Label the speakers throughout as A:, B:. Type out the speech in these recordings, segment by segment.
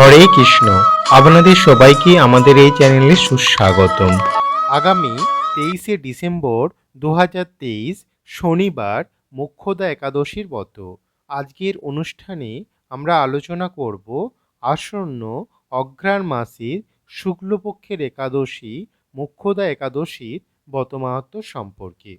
A: হরে কৃষ্ণ। আপনাদের সবাইকে আমাদের এই চ্যানেলে সুস্বাগতম।
B: আগামী তেইশে ডিসেম্বর দু শনিবার মোক্ষদা একাদশীর ব্রত। আজকের অনুষ্ঠানে আমরা আলোচনা করব আসন্ন অঘ্রাণ মাসের শুক্লপক্ষের একাদশী মোক্ষদা একাদশীর ব্রতমাহাত্ম সম্পর্কে।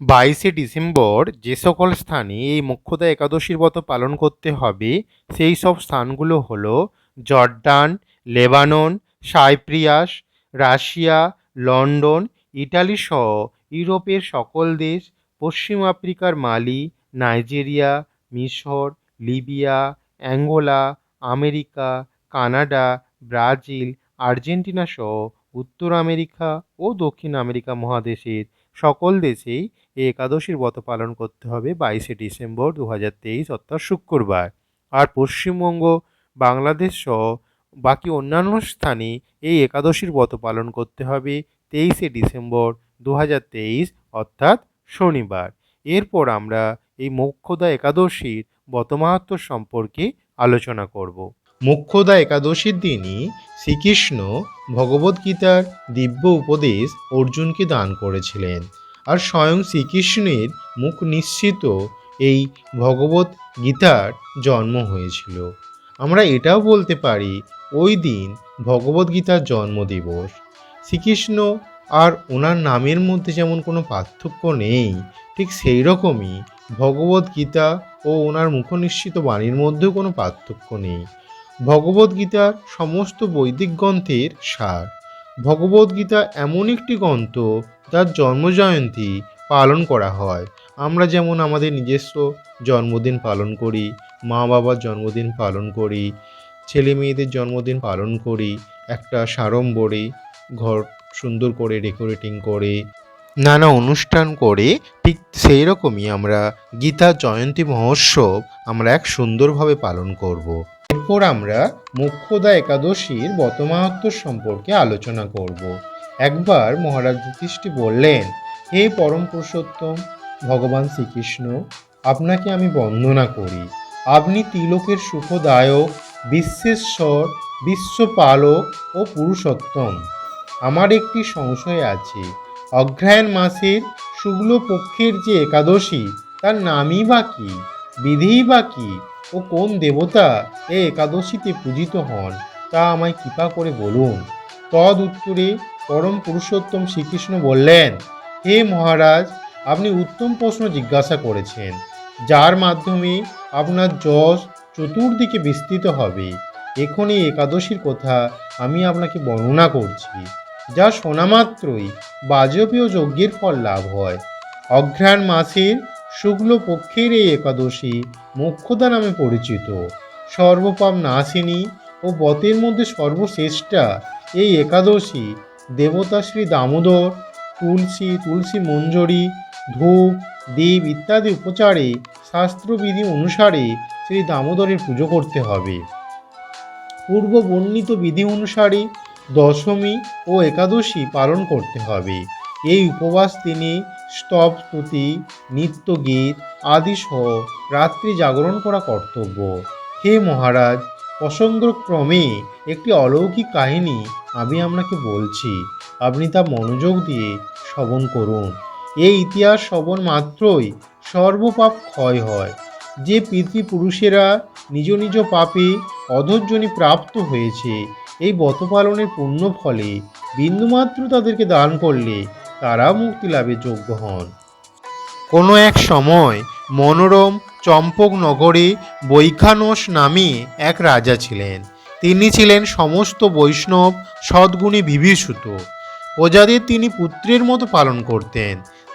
B: বাইশে ডিসেম্বর যে সকল স্থানে এই মোক্ষদা একাদশীর ব্রত পালন করতে হবে, সেই সব স্থানগুলো হলো Jordan, Lebanon, Cyprus, Russia, London, Italy সহ ইউরোপের সকল দেশ, পশ্চিম আফ্রিকার মালি, নাইজেরিয়া, মিশর, Libya, Angola, America, Canada, Brazil, Argentina সহ উত্তর আমেরিকা ও দক্ষিণ আমেরিকা মহাদেশের সকল দেশেই এই একাদশীর ব্রত পালন করতে হবে বাইশে ডিসেম্বর দু হাজার তেইশ, অর্থাৎ শুক্রবার। আর পশ্চিমবঙ্গ বাংলাদেশ সহ বাকি অন্যান্য স্থানে এই একাদশীর ব্রত পালন করতে হবে তেইশে ডিসেম্বর দু হাজার তেইশ, অর্থাৎ শনিবার। এরপর আমরা এই মোক্ষদা একাদশীর ব্রতমাহাত্ম সম্পর্কে আলোচনা করব। মোক্ষদা একাদশীর দিনই শ্রীকৃষ্ণ ভগবদ্গীতার দিব্য উপদেশ অর্জুনকে দান করেছিলেন আর স্বয়ং শ্রীকৃষ্ণের মুখ নিশ্চিত এই ভগবত গীতার জন্ম হয়েছিল। আমরা এটাও বলতে পারি, ওই দিন ভগবদ্গীতার জন্মদিবস। শ্রীকৃষ্ণ আর ওনার নামের মধ্যে যেমন কোনো পার্থক্য নেই, ঠিক সেই রকমই ভগবদ্গীতা ও ওনার মুখনিশ্চিত বাণীর মধ্যেও কোনো পার্থক্য নেই। ভগবদ্গীতার সমস্ত বৈদিক গ্রন্থের সার। ভগবদ্গীতা এমন একটি গ্রন্থ যার জন্মজয়ন্তী পালন করা হয়। আমরা যেমন আমাদের নিজস্ব জন্মদিন পালন করি মা বাবার জন্মদিন পালন করি ছেলে মেয়েদের জন্মদিন পালন করি, একটা সাড়ম্বরে ঘর সুন্দর করে ডেকোরেটিং করে, নানা অনুষ্ঠান করে, ঠিক সেই রকমই আমরা গীতা জয়ন্তী মহোৎসব আমরা এক সুন্দরভাবে পালন করব। এরপর আমরা মোক্ষদা একাদশীর বতমাহাত্ম সম্পর্কে আলোচনা করব। একবার মহারাজ যুধিষ্ঠি বললেন, হে পরম পুরুষোত্তম, ভগবান শ্রীকৃষ্ণ, আপনাকে আমি বন্দনা করি আপনি তিলকের সুখদায়ক বিশ্বেশ্বর, বিশ্বপালক ও পুরুষোত্তম। আমার একটি সংশয় আছে। অগ্রহায়ণ মাসের শুক্ল পক্ষের যে একাদশী, তার নামই বা কী? বিধিই বা কী? ও কোন দেবতা এ একাদশীতে পূজিত হন, তা আমায় কৃপা করে বলুন। তদ উত্তরে পরম পুরুষোত্তম শ্রীকৃষ্ণ বললেন, হে মহারাজ, আপনি উত্তম প্রশ্ন জিজ্ঞাসা করেছেন, যার মাধ্যমে আপনার যশ চতুর্দিকে বিস্তৃত হবে। এখন এই একাদশীর কথা আমি আপনাকে বর্ণনা করছি, যা শোনা মাত্রই বাজপেয় যজ্ঞের ফল লাভ হয়। অঘ্রাণ মাসের শুক্ল পক্ষের এই একাদশী মোক্ষদা নামে পরিচিত। সর্বপাপ নাশিনী ও বতের মধ্যে সর্বশ্রেষ্ঠা এই একাদশী দেবতা শ্রী দামোদর, তুলসী তুলসী মঞ্জরি, ধূপ দীপ ইত্যাদি উপচারে, শাস্ত্রবিধি অনুসারে শ্রী দামোদরের পুজো করতে হবে। পূর্ব বর্ণিত বিধি অনুসারে দশমী ও একাদশী পালন করতে হবে। এই উপবাস তিনি স্তব স্তুতি, নিত্যগীত আদি সহ রাত্রি জাগরণ করা কর্তব্য। হে মহারাজ প্রসঙ্গক্রমে একটি অলৌকিক কাহিনী আমি আপনাকে বলছি। আপনি তা মনোযোগ দিয়ে শ্রবণ করুন। এই ইতিহাস শ্রবণ মাত্রই সর্বপাপ ক্ষয় হয়। যে পিতৃপুরুষেরা নিজ নিজ পাপে অধৈর্যনি প্রাপ্ত হয়েছে, এই ব্রত পালনের পুণ্য ফলে বিন্দুমাত্র তাদেরকে দান করলে তারা মুক্তি লাভের যোগ্য হন। কোনো এক সময় মনোরম চম্পক নগরে বৈখানস নামে এক রাজা ছিলেন। তিনি ছিলেন সমস্ত বৈষ্ণব সদ্গুণী বিভীষিত। প্রজাদের তিনি পুত্রের মতো পালন করতেন।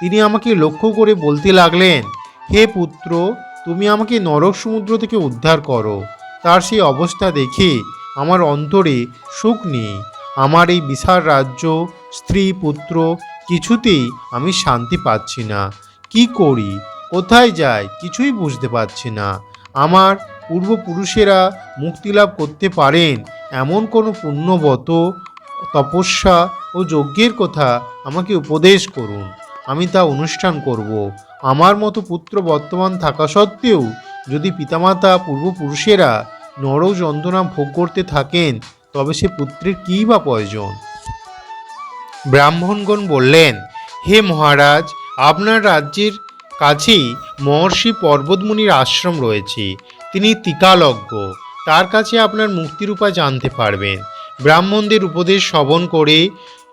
B: তিনি আমাকে লক্ষ্য করে বলতে লাগলেন, হে পুত্র, তুমি আমাকে নরক সমুদ্র থেকে উদ্ধার করো। তার সেই অবস্থা দেখে আমার অন্তরে সুখ নেই। আমার এই বিশাল রাজ্য, স্ত্রী, পুত্র, কিছুতেই আমি শান্তি পাচ্ছি না। কি করি? কোথায় যাই? কিছুই বুঝতে পারছি না। আমার পূর্বপুরুষেরা মুক্তিলাভ করতে পারেন এমন কোনো পুণ্যবত তপস্যা ও যজ্ঞের কথা আমাকে উপদেশ করুন। আমি তা অনুষ্ঠান করব। আমার মতো পুত্র বর্তমান থাকা সত্ত্বেও যদি পিতামাতা পূর্বপুরুষেরা নর যন্ত্রণা ভোগ করতে থাকেন, তবে সে পুত্রের কী বা প্রয়োজন? ব্রাহ্মণগণ বললেন, হে মহারাজ, আপনার রাজ্যের কাছেই মহর্ষি পর্বতমুনির আশ্রম রয়েছে। তিনি টিকালজ্ঞ। তার কাছে আপনার মুক্তির উপায় জানতে পারবেন। ব্রাহ্মণদের উপদেশ শ্রবণ করে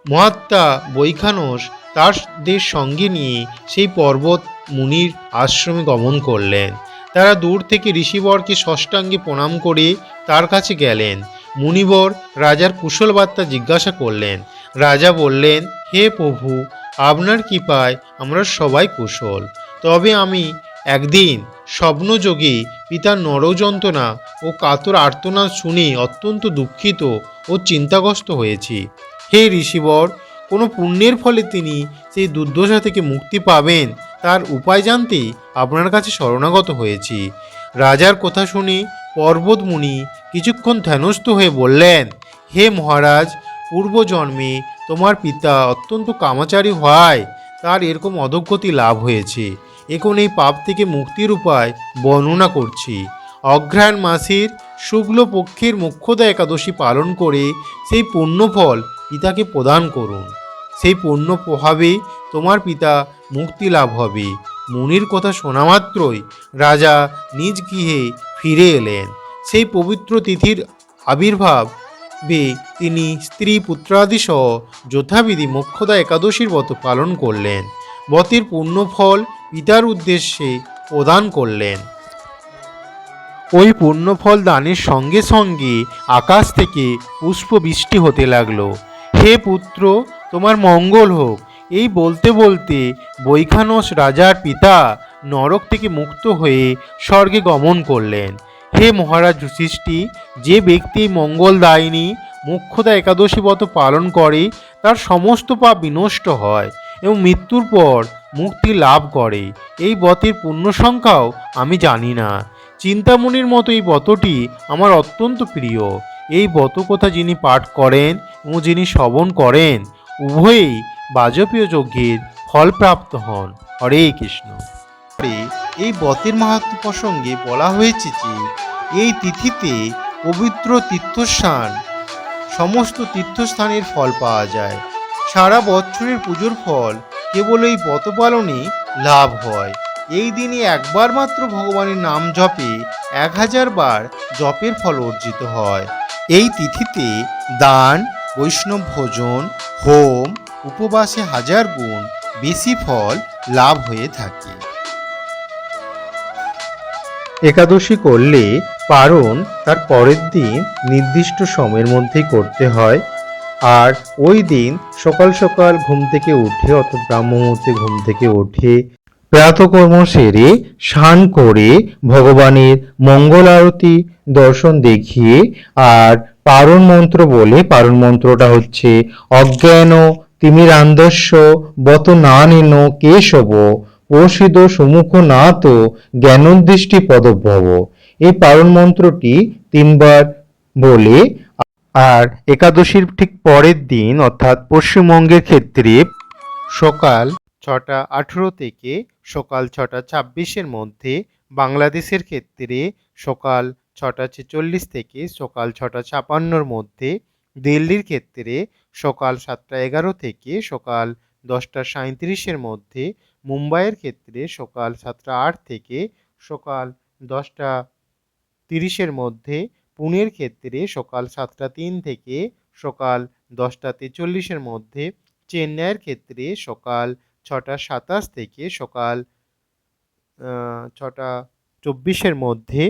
B: মহাত্মা বৈখানস তারদের সঙ্গে নিয়ে সেই পর্বত মুনির আশ্রমে গমন করলেন। তারা দূর থেকে ঋষিবরকে ষষ্ঠাঙ্গে প্রণাম করে তার কাছে গেলেন। মুনিবর রাজার কুশল বার্তা জিজ্ঞাসা করলেন। রাজা বললেন, হে প্রভু, আপনার কৃপায় আমরা সবাই কুশল। তবে আমি একদিন স্বপ্নযোগে পিতার নরযন্ত্রণা ও কাতর আর্তনাদ শুনে অত্যন্ত দুঃখিত ও চিন্তাগ্রস্ত হয়েছি। হে ঋষিবর কোনো পুণ্যের ফলে তিনি সেই দুর্দশা থেকে মুক্তি পাবেন। তার উপায় জানতে আপনার কাছে শরণাগত হয়েছি। রাজার কথা শুনে পর্বতমুনি কিছুক্ষণ ধ্যানস্থ হয়ে বললেন, হে মহারাজ, পূর্বজন্মে তোমার পিতা অত্যন্ত কামাচারী হওয়ায় তার এরকম অধোগতি লাভ হয়েছে। এখন এই পাপ থেকে মুক্তির উপায় বর্ণনা করছি। অঘ্রায়ণ মাসের শুক্ল পক্ষের মুখ্যদা একাদশী পালন করে সেই পুণ্যফল পিতাকে প্রদান করুন। সেই পণ্য প্রভাবে তোমার পিতা মুক্তি লাভ হবে। মুনির কথা শোনা মাত্রই রাজা নিজ গৃহে ফিরে এলেন। সেই পবিত্র তিথির আবির্ভাব বে তিনি স্ত্রী পুত্রাদি সহ যথাবিধি মোক্ষদা একাদশীর ব্রত পালন করলেন। ব্রতের পুণ্যফল পিতার উদ্দেশ্যে প্রদান করলেন। ওই পুণ্যফল দানের সঙ্গে সঙ্গে আকাশ থেকে পুষ্প বৃষ্টি হতে লাগল। হে পুত্র তোমার মঙ্গল হোক। এই বলতে বলতে বৈখানস রাজার পিতা নরক থেকে মুক্ত হয়ে স্বর্গে গমন করলেন। হে মহারাজ যুধিষ্ঠি যে ব্যক্তি মঙ্গলদায়িনী মুখ্যতা একাদশী ব্রত পালন করে, তার সমস্ত পাপ বিনষ্ট হয় এবং মৃত্যুর পর মুক্তি লাভ করে। এই ব্রতের পূর্ণ সংখ্যাও আমি জানি না। চিন্তামণির মতো এই ব্রতটি আমার অত্যন্ত প্রিয়। এই ব্রত কথা যিনি পাঠ করেন এবং যিনি শ্রবণ করেন উভয়েই বাজপেয় যজ্ঞের ফলপ্রাপ্ত হন। হরে কৃষ্ণ। এই বতের মাহাত্ম প্রসঙ্গে বলা হয়েছে যে, এই তিথিতে পবিত্র তীর্থস্থান, সমস্ত তীর্থস্থানের ফল পাওয়া যায়। সারা বছরের পুজোর ফল কেবল এই ব্রত পালনে লাভ হয়। এই দিনে একবার মাত্র ভগবানের নাম জপে এক হাজার বার জপের ফল অর্জিত হয়। এই তিথিতে দান বৈষ্ণব ভোজন হোম, উপবাসে হাজার গুণ বেশি ফল লাভ হয়ে থাকে।
A: একাদশী করলে পারণ তার পরের দিন নির্দিষ্ট সময়ের মধ্যেই করতে হয় আর ওই দিন সকাল সকাল ঘুম থেকে উঠে অর্থাৎ ব্রাহ্ম মুহূর্তে ঘুম থেকে উঠে প্রাতকর্ম সেরে স্নান করে ভগবানের মঙ্গল আরতি দর্শন দেখিয়ে আর পারণ মন্ত্র বলে পারণ মন্ত্রটা হচ্ছে, অজ্ঞান তিমিরান্দস্য বত না নেন কেশব প্রসিদ সুমুখ না তো জ্ঞানোদৃষ্টি পদভব। এই পারণ মন্ত্রটি তিনবার বলে, আর একাদশীর ঠিক পরের দিন, অর্থাৎ পশ্চিমবঙ্গের ক্ষেত্রে
B: সকাল ছটা আঠেরো থেকে সকাল ছটা ছাব্বিশের মধ্যে বাংলাদেশের ক্ষেত্রে সকাল ছটা ছেচল্লিশ থেকে সকাল ছটা ছাপান্নর মধ্যে দিল্লির ক্ষেত্রে সকাল সাতটা এগারো থেকে সকাল দশটা সাঁত্রিশের মধ্যে মুম্বাইয়ের ক্ষেত্রে সকাল সাতটা আট থেকে সকাল দশটা তিরিশের মধ্যে পুনের ক্ষেত্রে সকাল সাতটা তিন থেকে সকাল দশটা তেচল্লিশের মধ্যে চেন্নাইয়ের ক্ষেত্রে সকাল ছটা সাতাশ থেকে সকাল ছটা চব্বিশের মধ্যে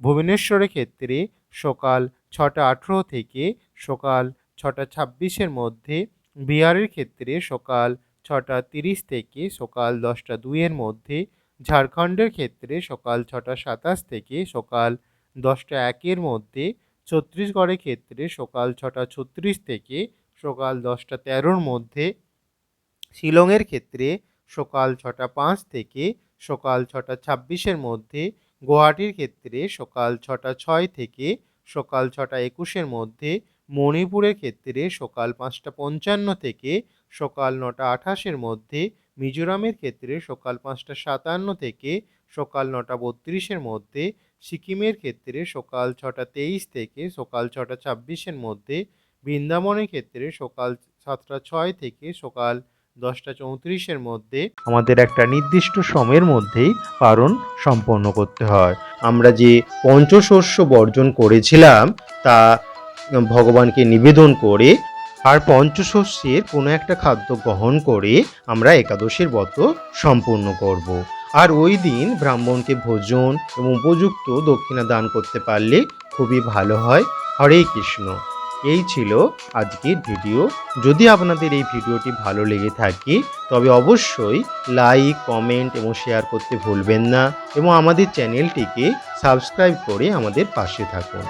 B: ভুবনেশ্বরের ক্ষেত্রে সকাল ছটা আঠেরো থেকে সকাল ছটা ছাব্বিশের মধ্যে, বিহারের ক্ষেত্রে সকাল ছটা তিরিশ থেকে সকাল দশটা দুইয়ের মধ্যে, ঝাড়খণ্ডের ক্ষেত্রে সকাল ছটা সাতাশ থেকে সকাল দশটা একের মধ্যে, ছত্তিশগড়ের ক্ষেত্রে সকাল ছটা ছত্রিশ থেকে সকাল দশটা তেরোর মধ্যে, শিলংয়ের ক্ষেত্রে সকাল ছটা পাঁচ থেকে সকাল ছটা ছাব্বিশের মধ্যে গুয়াহাটির ক্ষেত্রে সকাল ছটা ছয় থেকে সকাল ছটা একুশের মধ্যে, মণিপুরের ক্ষেত্রে সকাল পাঁচটা পঞ্চান্ন থেকে সকাল নটা আঠাশের মধ্যে, মিজোরামের ক্ষেত্রে সকাল পাঁচটা সাতান্ন থেকে সকাল নটা বত্রিশের মধ্যে, সিকিমের ক্ষেত্রে সকাল ছটা তেইশ থেকে সকাল ছটা ছাব্বিশের মধ্যে, বৃন্দাবনের ক্ষেত্রে সকাল সাতটা ছয় থেকে সকাল দশটা চৌত্রিশের মধ্যে
A: আমাদের একটা নির্দিষ্ট সময়ের মধ্যেই পারণ সম্পন্ন করতে হয়। আমরা যে পঞ্চশস্য বর্জন করেছিলাম, তা ভগবানকে নিবেদন করে আর পঞ্চশস্যের কোনো একটা খাদ্য গ্রহণ করে আমরা একাদশীর ব্রত সম্পূর্ণ করব। আর ওই দিন ব্রাহ্মণকে ভোজন এবং উপযুক্ত দক্ষিণা দান করতে পারলে খুবই ভালো হয়। হরে কৃষ্ণ। এই ছিল আজকের ভিডিও। যদি আপনাদের এই ভিডিওটি ভালো লেগে থাকে, তবে অবশ্যই লাইক কমেন্ট এবং শেয়ার করতে ভুলবেন না এবং আমাদের চ্যানেলটিকে সাবস্ক্রাইব করে আমাদের পাশে থাকুন।